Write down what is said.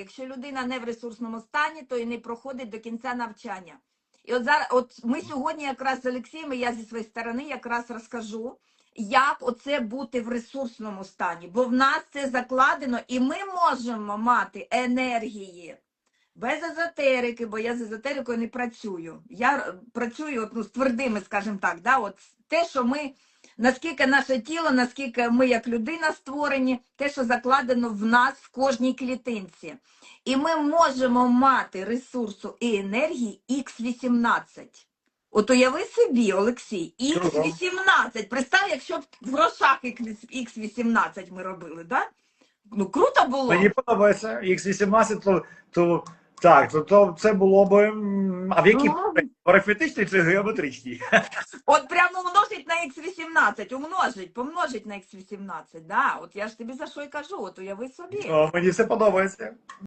якщо людина не в ресурсному стані, то і не проходить до кінця навчання. І от зараз, от ми сьогодні якраз з Олексієм, і я зі своєї сторони якраз розкажу, як оце бути в ресурсному стані, бо в нас це закладено, і ми можемо мати енергії без езотерики, бо я з езотерикою не працюю. Я е, працюю от, ну, з твердими, скажімо так, да, от те, що ми, наскільки наше тіло, наскільки ми як людина створені, те, що закладено в нас в кожній клітинці. І ми можемо мати ресурсу і енергії Х18. От уяви собі, Олексій, Х18. Представ, якщо б в грошах Х18 ми робили, да? Ну круто було. Мені подобається X18, то, то так, то, то це було б. А в якій Ну, арифметичній чи геометричній? От прямо умножить на Х18, умножить, помножить на Х18, да. От я ж тобі за що й кажу, от уяви собі. О, мені все подобається.